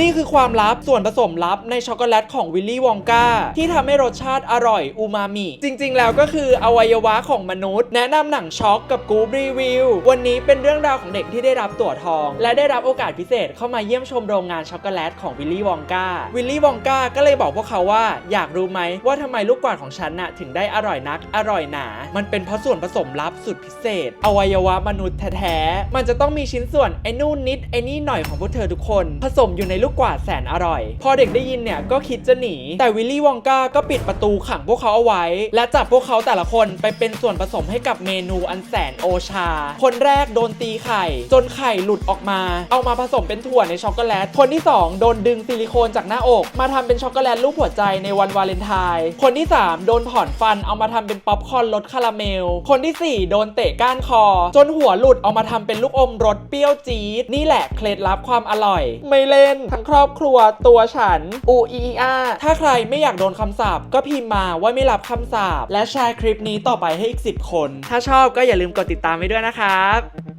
นี่คือความลับส่วนผสมลับในช็อกโกแลตของวิลลี่วองกาที่ทำให้รสชาติอร่อยอูมามิ จริงๆ แล้วก็คืออวัยวะของมนุษย์ แนะนำหนังช็อกกับกูบรีวิว วันนี้เป็นเรื่องราวของเด็กที่ได้รับตั๋วทอง และได้รับโอกาสพิเศษเข้ามาเยี่ยมชมโรงงานช็อกโกแลตของวิลลี่วองกาวิลลี่วองกาก็เลยบอกพวกเขาว่าอยากรู้ไหมว่าทำไมลูกกวาดของฉันน่ะถึงได้อร่อยนักอร่อยหนา มันเป็นเพราะส่วนผสมลับสุดพิเศษ อวัยวะมนุษย์แท้ๆมันจะต้องมีชิ้นส่วนไอ้นู่นนิดไอ้นี่หน่อยของพวกเธอทุกคน ผสมอยู่ในลูกกวาดแสนอร่อย พอเด็กได้ยินเนี่ยก็คิดจะหนี แต่วิลลี่วองกาก็ปิดประตูขังพวกเขาเอาไว้ และจับพวกเขาแต่ละคนไปเป็นส่วนผสมให้กับเมนูอันแสนโอชา คนแรกโดนตีไข่ จนไข่หลุดออกมา เอามาผสมเป็นถั่วในช็อกโกแลต คนที่ 2 โดนดึงซิลิโคนจากหน้าอก มาทำเป็นช็อกโกแลตรูปหัวใจในวันวาเลนไทน์คนที่ 3 โดนถอนฟันเอามาทำเป็นป๊อปคอร์นรสคาราเมล คนทีสี่ 4 โดนเตะก้านคอ จนหัวหลุดเอามาทำเป็นลูกอมรสเปรี้ยวจี๊ดนี่แหละเคล็ดลับความอร่อย ไม่เล่นทั้งครอบครัวตัวฉันอูอีอาถ้าใครไม่อยากโดนคำสาปก็พิมพ์มาว่าไม่รับคำสาปและแชร์คลิปนี้ต่อไปให้อีก 10 คน ถ้าชอบก็อย่าลืมกดติดตามไว้ด้วยนะครับ